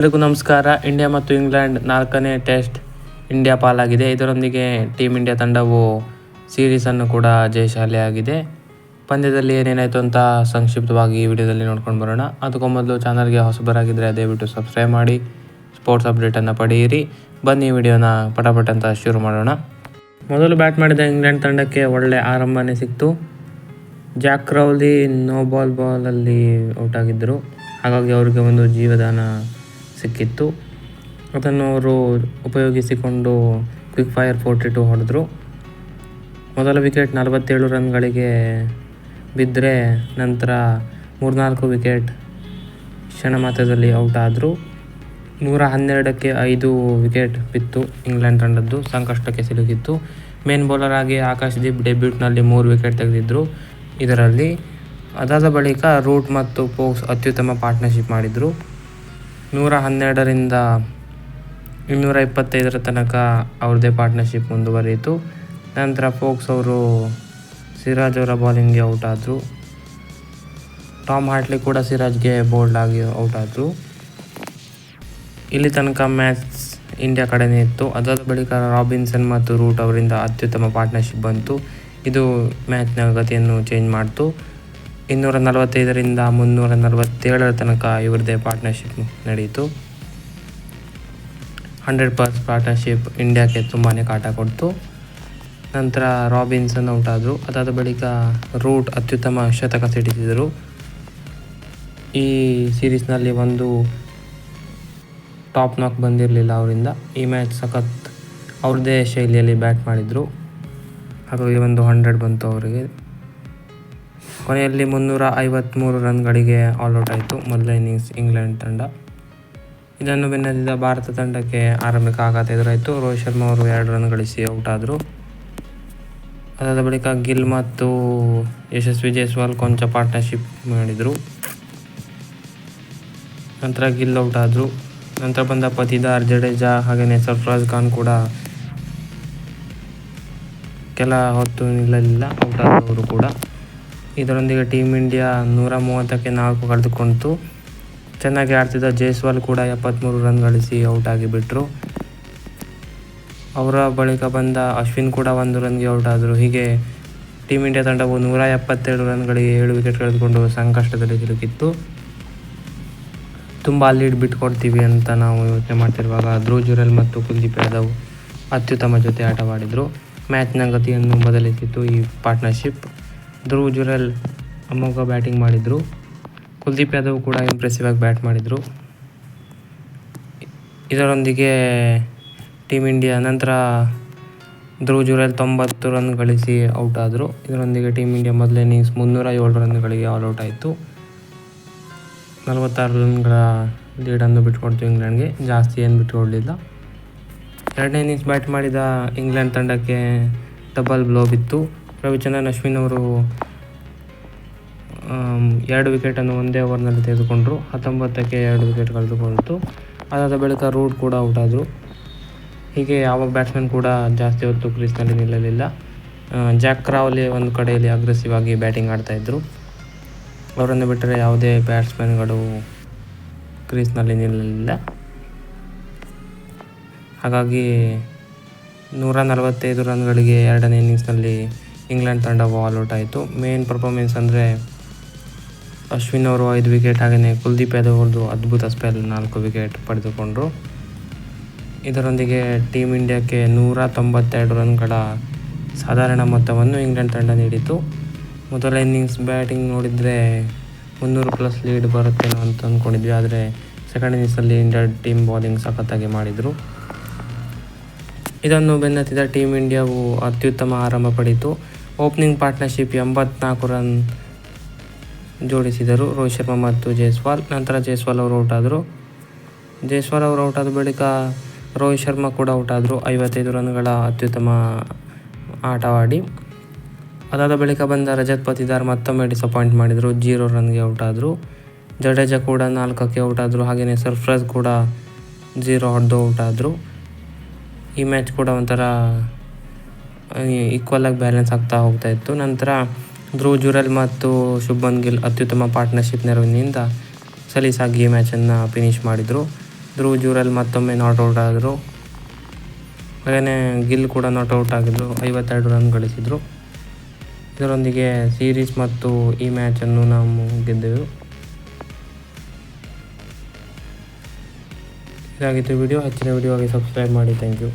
ಎಲ್ಲರಿಗೂ ನಮಸ್ಕಾರ. ಇಂಡಿಯಾ ಮತ್ತು ಇಂಗ್ಲೆಂಡ್ ನಾಲ್ಕನೇ ಟೆಸ್ಟ್ ಇಂಡಿಯಾ ಪಾಲಾಗಿದೆ. ಇದರೊಂದಿಗೆ ಟೀಮ್ ಇಂಡಿಯಾ ತಂಡವು ಸೀರೀಸನ್ನು ಕೂಡ ಜಯಶಾಲಿಯಾಗಿದೆ. ಪಂದ್ಯದಲ್ಲಿ ಏನೇನಾಯಿತು ಅಂತ ಸಂಕ್ಷಿಪ್ತವಾಗಿ ಈ ವಿಡಿಯೋದಲ್ಲಿ ನೋಡ್ಕೊಂಡು ಬರೋಣ. ಅದಕ್ಕೂ ಮೊದಲು ಚಾನಲ್ಗೆ ಹೊಸಬರಾಗಿದ್ದರೆ ದಯವಿಟ್ಟು ಸಬ್ಸ್ಕ್ರೈಬ್ ಮಾಡಿ ಸ್ಪೋರ್ಟ್ಸ್ ಅಪ್ಡೇಟನ್ನು ಪಡೆಯಿರಿ. ಬನ್ನಿ ಈ ವಿಡಿಯೋನ ಪಟಾಪಟ ಅಂತ ಶುರು ಮಾಡೋಣ. ಮೊದಲು ಬ್ಯಾಟ್ ಮಾಡಿದ ಇಂಗ್ಲೆಂಡ್ ತಂಡಕ್ಕೆ ಒಳ್ಳೆ ಆರಂಭನೇ ಸಿಕ್ತು. ಜಾಕ್ ಕ್ರೌಲಿ ನೋ ಬಾಲ್ ಬಾಲಲ್ಲಿ ಔಟ್ ಆಗಿದ್ದರು. ಹಾಗಾಗಿ ಅವರಿಗೆ ಒಂದು ಜೀವದಾನ ಸಿಕ್ಕಿತ್ತು. ಅದನ್ನು ಅವರು ಉಪಯೋಗಿಸಿಕೊಂಡು ಕ್ವಿಕ್ ಫೈರ್ ಫೋರ್ಟಿ ಟು ಹೊಡೆದ್ರು. ಮೊದಲ ವಿಕೆಟ್ ನಲವತ್ತೇಳು ರನ್ಗಳಿಗೆ ಬಿದ್ದರೆ ನಂತರ ಮೂರ್ನಾಲ್ಕು ವಿಕೆಟ್ ಕ್ಷಣ ಮಾತ್ರದಲ್ಲಿ ಔಟ್ ಆದರು. ನೂರ ಹನ್ನೆರಡಕ್ಕೆ ಐದು ವಿಕೆಟ್ ಬಿತ್ತು ಇಂಗ್ಲೆಂಡ್ ತಂಡದ್ದು. ಸಂಕಷ್ಟಕ್ಕೆ ಸಿಲುಕಿತ್ತು. ಮೇನ್ ಬೌಲರ್ ಆಗಿ ಆಕಾಶ್ ದೀಪ್ ಡೆಬ್ಯೂಟ್ನಲ್ಲಿ ಮೂರು ವಿಕೆಟ್ ತೆಗೆದಿದ್ದರು ಇದರಲ್ಲಿ. ಅದಾದ ಬಳಿಕ ರೂಟ್ ಮತ್ತು ಪೋಕ್ಸ್ ಅತ್ಯುತ್ತಮ ಪಾರ್ಟ್ನರ್ಶಿಪ್ ಮಾಡಿದರು. ನೂರ ಹನ್ನೆರಡರಿಂದ ಇನ್ನೂರ ಇಪ್ಪತ್ತೈದರ ತನಕ ಅವ್ರದ್ದೇ ಪಾರ್ಟ್ನರ್ಶಿಪ್ ಮುಂದುವರಿಯಿತು. ನಂತರ ಫೋಕ್ಸ್ ಅವರು ಸಿರಾಜ್ ಅವರ ಬಾಲಿಂಗ್ಗೆ ಔಟ್ ಆದರು. ಟಾಮ್ ಹಾರ್ಟ್ಲಿ ಕೂಡ ಸಿರಾಜ್ಗೆ ಬೋಲ್ಡ್ ಆಗಿ ಔಟ್ ಆದರು. ಇಲ್ಲಿ ತನಕ ಮ್ಯಾಚ್ ಇಂಡಿಯಾ ಕಡೆಯೇ ಇತ್ತು. ಅದಾದ ಬಳಿಕ ರಾಬಿನ್ಸನ್ ಮತ್ತು ರೂಟ್ ಅವರಿಂದ ಅತ್ಯುತ್ತಮ ಪಾರ್ಟ್ನರ್ಶಿಪ್ ಬಂತು. ಇದು ಮ್ಯಾಚ್ನ ಗತಿಯನ್ನು ಚೇಂಜ್ ಮಾಡಿತು. ಇನ್ನೂರ ನಲವತ್ತೈದರಿಂದ ಮುನ್ನೂರ ನಲವತ್ತೇಳರ ತನಕ ಇವರದೇ ಪಾರ್ಟ್ನರ್ಶಿಪ್ ನಡೆಯಿತು. ಹಂಡ್ರೆಡ್ ಪರ್ಸ್ ಪಾರ್ಟ್ನರ್ಶಿಪ್ ಇಂಡಿಯಾಕ್ಕೆ ತುಂಬಾ ಕಾಟ ಕೊಡ್ತು. ನಂತರ ರಾಬಿನ್ಸನ್ ಔಟ್ ಆದರು ಅದಾದ ಬಳಿಕ ರೂಟ್ ಅತ್ಯುತ್ತಮ ಶತಕ ಸಿಡಿಸಿದರು. ಈ ಸೀರೀಸ್ನಲ್ಲಿ ಒಂದು ಟಾಪ್ ನಾಕ್ ಬಂದಿರಲಿಲ್ಲ ಅವರಿಂದ. ಈ ಮ್ಯಾಚ್ ಸಖತ್ ಅವ್ರದ್ದೇ ಶೈಲಿಯಲ್ಲಿ ಬ್ಯಾಟ್ ಮಾಡಿದರು. ಹಾಗಾಗಿ ಒಂದು ಹಂಡ್ರೆಡ್ ಬಂತು ಅವರಿಗೆ. ಕೊನೆಯಲ್ಲಿ ಮುನ್ನೂರ ಐವತ್ತ್ಮೂರು ರನ್ಗಳಿಗೆ ಆಲ್ಔಟ್ ಆಯಿತು. ಮೊದಲ ಇನ್ನಿಂಗ್ಸ್ ಇಂಗ್ಲೆಂಡ್ ತಂಡ. ಇದನ್ನು ಬೆನ್ನಲ್ಲಿದ್ದ ಭಾರತ ತಂಡಕ್ಕೆ ಆರಂಭಿಕ ಆಘಾತ ಎದುರಾಯಿತು. ರೋಹಿತ್ ಶರ್ಮಾ ಅವರು ಎರಡು ರನ್ ಗಳಿಸಿ ಔಟ್ ಆದರು. ಅದಾದ ಬಳಿಕ ಗಿಲ್ ಮತ್ತು ಯಶಸ್ವಿ ಜೈಸ್ವಾಲ್ ಕೊಂಚ ಪಾರ್ಟ್ನರ್ಶಿಪ್ ಮಾಡಿದರು. ನಂತರ ಗಿಲ್ ಔಟ್ ಆದರು. ನಂತರ ಬಂದ ಪತಿದಾರ್ ಜಡೇಜಾ ಹಾಗೆಯೇ ಸರ್ಫರಾಜ್ ಖಾನ್ ಕೂಡ ಕೆಲ ಹೊತ್ತು ನಿಲ್ಲಲಿಲ್ಲ. ಔಟ್ ಆದವರು ಕೂಡ. ಇದರೊಂದಿಗೆ ಟೀಮ್ ಇಂಡಿಯಾ ನೂರ ಮೂವತ್ತಕ್ಕೆ ನಾಲ್ಕು ಕಳೆದುಕೊಂಡಿತು ಚೆನ್ನಾಗಿ ಆಡ್ತಿದ್ದ ಜೈಸ್ವಾಲ್ ಕೂಡ ಎಪ್ಪತ್ತ್ಮೂರು ರನ್ ಗಳಿಸಿ ಔಟ್ ಆಗಿಬಿಟ್ರು. ಅವರ ಬಳಿಕ ಬಂದ ಅಶ್ವಿನ್ ಕೂಡ ಒಂದು ರನ್ಗೆ ಔಟ್ ಆದರು. ಹೀಗೆ ಟೀಮ್ ಇಂಡಿಯಾ ತಂಡವು ನೂರ ಎಪ್ಪತ್ತೆರಡು ರನ್ಗಳಿಗೆ ಏಳು ವಿಕೆಟ್ ಕಳೆದುಕೊಂಡು ಸಂಕಷ್ಟದಲ್ಲಿ ಸಿಲುಕಿತ್ತು ತುಂಬ ಲೀಡ್ ಬಿಟ್ಕೊಡ್ತೀವಿ ಅಂತ ನಾವು ಯೋಚನೆ ಮಾಡ್ತಿರುವಾಗ ಧ್ರುವ್ ಜುರಲ್ ಮತ್ತು ಕುಲ್ದೀಪ್ ಯಾದವ್ ಅತ್ಯುತ್ತಮ ಜೊತೆ ಆಟವಾಡಿದರು. ಮ್ಯಾಚ್ನ ಗತಿಯನ್ನು ಬದಲಿಸಿತು ಈ ಪಾರ್ಟ್ನರ್ಶಿಪ್ ಧ್ರುವ್ ಜುರಲ್ ಅಮೋಘ ಬ್ಯಾಟಿಂಗ್ ಮಾಡಿದರು. ಕುಲ್ದೀಪ್ ಯಾದವ್ ಕೂಡ ಇಂಪ್ರೆಸಿವ್ ಆಗಿ ಬ್ಯಾಟ್ ಮಾಡಿದರು. ಇದರೊಂದಿಗೆ ಟೀಮ್ ಇಂಡಿಯಾ ನಂತರ ಧ್ರುವ್ ಜುರಲ್ ತೊಂಬತ್ತು ರನ್ ಗಳಿಸಿ ಔಟ್ ಆದರು. ಇದರೊಂದಿಗೆ ಟೀಮ್ ಇಂಡಿಯಾ ಮೊದಲ ಇನ್ನಿಂಗ್ಸ್ ಮುನ್ನೂರ ಏಳು ರನ್ಗಳಿಗೆ ಆಲ್ ಔಟ್ ಆಯಿತು. ನಲವತ್ತಾರು ರನ್ಗಳ ಲೀಡನ್ನು ಬಿಟ್ಕೊಡ್ತು ಇಂಗ್ಲೆಂಡ್ಗೆ. ಜಾಸ್ತಿ ಏನು ಬಿಟ್ಕೊಡಲಿಲ್ಲ. ಎರಡನೇ ಇನ್ನಿಂಗ್ಸ್ ಬ್ಯಾಟ್ ಮಾಡಿದ ಇಂಗ್ಲೆಂಡ್ ತಂಡಕ್ಕೆ ಡಬಲ್ ಬ್ಲೋ ಬಿತ್ತು. ರವಿಚಂದ್ರನ್ ಅಶ್ವಿನ್ ಅವರು ಎರಡು ವಿಕೆಟನ್ನು ಒಂದೇ ಓವರ್ನಲ್ಲಿ ತೆಗೆದುಕೊಂಡರು. ಹತ್ತೊಂಬತ್ತಕ್ಕೆ ಎರಡು ವಿಕೆಟ್ ಕಳೆದುಕೊಂಡಿತು ಅದಾದ ಬಳಿಕ ರೂಟ್ ಕೂಡ ಔಟ್ ಆದರು. ಹೀಗೆ ಯಾವ ಬ್ಯಾಟ್ಸ್ಮನ್ ಕೂಡ ಜಾಸ್ತಿ ಹೊತ್ತು ಕ್ರೀಸ್ನಲ್ಲಿ ನಿಲ್ಲಲಿಲ್ಲ. ಜಾಕ್ ಕ್ರಾವ್ಲಿ ಒಂದು ಕಡೆಯಲ್ಲಿ ಅಗ್ರೆಸಿವ್ ಆಗಿ ಬ್ಯಾಟಿಂಗ್ ಆಡ್ತಾಯಿದ್ರು ಅವರನ್ನು ಬಿಟ್ಟರೆ ಯಾವುದೇ ಬ್ಯಾಟ್ಸ್ಮನ್ಗಳು ಕ್ರೀಸ್ನಲ್ಲಿ ನಿಲ್ಲಲಿಲ್ಲ. ಹಾಗಾಗಿ ನೂರ ನಲವತ್ತೈದು ರನ್ಗಳಿಗೆ ಎರಡನೇ ಇನ್ನಿಂಗ್ಸ್ನಲ್ಲಿ ಇಂಗ್ಲೆಂಡ್ ತಂಡ ಔಟ್ ಆಯಿತು. ಮೇನ್ ಪರ್ಫಾರ್ಮೆನ್ಸ್ ಅಂದರೆ ಅಶ್ವಿನ್ ಅವರು ಐದು ವಿಕೆಟ್ ಹಾಗೆಯೇ ಕುಲ್ದೀಪ್ ಯಾದವ್ ಅವ್ರದ್ದು ಅದ್ಭುತ ಸ್ಪೆಲ್ ನಾಲ್ಕು ವಿಕೆಟ್ ಪಡೆದುಕೊಂಡರು. ಇದರೊಂದಿಗೆ ಟೀಮ್ ಇಂಡಿಯಾಕ್ಕೆ ನೂರ ತೊಂಬತ್ತೆರಡು ರನ್ಗಳ ಸಾಧಾರಣ ಮೊತ್ತವನ್ನು ಇಂಗ್ಲೆಂಡ್ ತಂಡ ನೀಡಿತು ಮೊದಲ ಇನ್ನಿಂಗ್ಸ್ ಬ್ಯಾಟಿಂಗ್ ನೋಡಿದರೆ ಮುನ್ನೂರು ಪ್ಲಸ್ ಲೀಡ್ ಬರುತ್ತೆ ಅಂತ ಅಂದ್ಕೊಂಡಿದ್ವಿ ಆದರೆ ಸೆಕೆಂಡ್ ಇನ್ನಿಂಗ್ಸಲ್ಲಿ ಇಂಡಿಯಾ ಟೀಮ್ ಬೌಲಿಂಗ್ ಸಖತ್ತಾಗಿ ಮಾಡಿದರು. ಇದನ್ನು ಬೆನ್ನತ್ತಿದ ಟೀಮ್ ಇಂಡಿಯಾವು ಅತ್ಯುತ್ತಮ ಆರಂಭ ಪಡೆಯಿತು ಓಪನಿಂಗ್ ಪಾರ್ಟ್ನರ್ಶಿಪ್ ಎಂಬತ್ನಾಲ್ಕು ರನ್ ಜೋಡಿಸಿದರು. ರೋಹಿತ್ ಶರ್ಮಾ ಮತ್ತು ಜೈಸ್ವಾಲ್. ನಂತರ ಜೈಸ್ವಾಲ್ ಅವರು ಔಟ್ ಆದರು ಜೈಸ್ವಾಲ್ ಅವರು ಔಟ್ ಆದ ಬಳಿಕ ರೋಹಿತ್ ಶರ್ಮಾ ಕೂಡ ಔಟ್ ಆದರು ಐವತ್ತೈದು ರನ್ಗಳ ಅತ್ಯುತ್ತಮ ಆಟವಾಡಿ. ಅದಾದ ಬಳಿಕ ಬಂದ ರಜತ್ ಪತಿದಾರ್ ಮತ್ತೊಮ್ಮೆ ಡಿಸಪಾಯಿಂಟ್ ಮಾಡಿದರು. ಜೀರೋ ರನ್ಗೆ ಔಟ್ ಆದರು ಜಡೇಜಾ ಕೂಡ ನಾಲ್ಕಕ್ಕೆ ಔಟ್ ಆದರು ಹಾಗೆಯೇ ಸರ್ಫ್ರಾಜ್ ಕೂಡ ಜೀರೋ ಹೊಡೆದು ಔಟ್ ಆದರು ಈ ಮ್ಯಾಚ್ ಕೂಡ ಒಂಥರ ಈಕ್ವಲ್ ಆಗಿ ಬ್ಯಾಲೆನ್ಸ್ ಆಗ್ತಾ ಹೋಗ್ತಾ ಇತ್ತು. ನಂತರ ಧ್ರುವ್ ಜುರಲ್ ಮತ್ತು ಶುಭನ್ ಗಿಲ್ ಅತ್ಯುತ್ತಮ ಪಾರ್ಟ್ನರ್ಶಿಪ್ ನೆರವಿನಿಂದ ಸಲೀಸಾಗಿ ಈ ಮ್ಯಾಚನ್ನು ಫಿನಿಷ್ ಮಾಡಿದರು. ಧ್ರುವ್ ಜೂರಲ್ ಮತ್ತೊಮ್ಮೆ ನಾಟ್ ಔಟ್ ಆದರು. ಹಾಗೆಯೇ ಗಿಲ್ ಕೂಡ ನಾಟ್ ಔಟ್ ಆಗಿದ್ರು. ಐವತ್ತೆರಡು ರನ್ ಗಳಿಸಿದರು. ಇದರೊಂದಿಗೆ ಸೀರೀಸ್ ಮತ್ತು ಈ ಮ್ಯಾಚನ್ನು ನಾವು ಗೆದ್ದೆವು. ಇದಾಗಿತ್ತು ವಿಡಿಯೋ ಹೆಚ್ಚಿನ ವಿಡಿಯೋಗೆ ಸಬ್ಸ್ಕ್ರೈಬ್ ಮಾಡಿ. Thank you